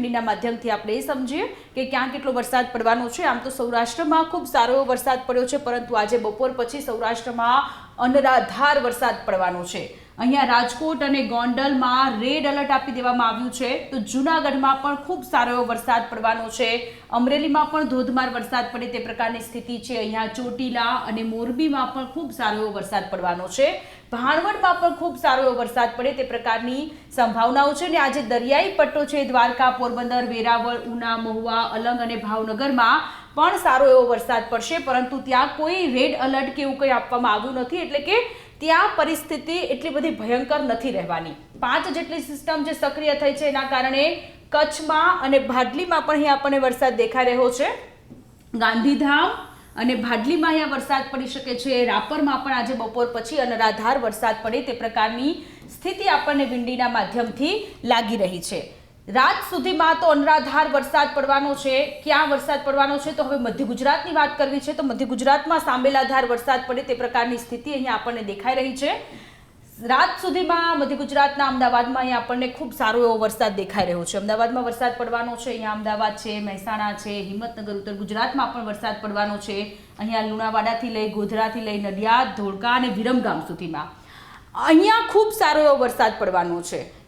વિંડીના માધ્યમથી આપણે એ સમજીએ કે ક્યાં કેટલો વરસાદ પડવાનો છે. આમ તો સૌરાષ્ટ્રમાં ખૂબ સારો એવો વરસાદ પડ્યો છે, પરંતુ આજે બપોર પછી સૌરાષ્ટ્રમાં અનરાધાર વરસાદ પડવાનો છે. અહીંયા રાજકોટ અને ગોંડલમાં રેડ એલર્ટ આપી દેવામાં આવ્યું છે. તો જૂનાગઢમાં પણ ખૂબ સારો એવો વરસાદ પડવાનો છે. અમરેલીમાં પણ ધોધમાર વરસાદ પડે તે પ્રકારની સ્થિતિ છે. અહીંયા ચોટીલા અને મોરબીમાં પણ ખૂબ સારો એવો વરસાદ પડવાનો છે. ભાણવડમાં પણ ખૂબ સારો એવો વરસાદ પડે તે પ્રકારની સંભાવનાઓ છે. અને આજે દરિયાઈ પટ્ટો છે દ્વારકા, પોરબંદર, વેરાવળ, ઉના, મહુવા, અલંગ અને ભાવનગરમાં પણ સારો એવો વરસાદ પડશે, પરંતુ ત્યાં કોઈ રેડ અલર્ટ કે એવું કંઈ આપવામાં આવ્યું નથી, એટલે કે ત્યાં પરિસ્થિતિ એટલી બધી ભયંકર નથી રહેવાની. પાંચ જેટલી સિસ્ટમ જે સક્રિય થઈ છે, એના કારણે કચ્છમાં અને ભાડલીમાં પણ અહીં આપણને વરસાદ દેખાઈ રહ્યો છે. ગાંધીધામ અને ભાડલીમાં અહીંયા વરસાદ પડી શકે છે. રાપરમાં પણ આજે બપોર પછી અનરાધાર વરસાદ પડે, તે પ્રકારની સ્થિતિ આપણને વિંડીના માધ્યમથી લાગી રહી છે. રાત સુધીમાં તો અનરાધાર વરસાદ પડવાનો છે. ક્યાં વરસાદ પડવાનો છે તો હવે મધ્ય ગુજરાતની વાત કરવી છે તો મધ્ય ગુજરાતમાં સાંબેલાધાર વરસાદ પડે તે પ્રકારની સ્થિતિ અહીંયા આપણને દેખાઈ રહી છે. રાત સુધીમાં મધ્ય ગુજરાતના અમદાવાદમાં અહીંયા આપણને ખૂબ સારો એવો વરસાદ દેખાઈ રહ્યો છે. અમદાવાદમાં વરસાદ પડવાનો છે, અહીંયા અમદાવાદ છે, મહેસાણા છે, હિંમતનગર, ઉત્તર ગુજરાતમાં પણ વરસાદ પડવાનો છે. અહીંયા લુણાવાડાથી લઈ ગોધરાથી લઈ નડિયાદ, ધોળકા અને વિરમગામ સુધીમાં. અહીંયા ખૂબ સારો એવો વરસાદ પડવાનો છે.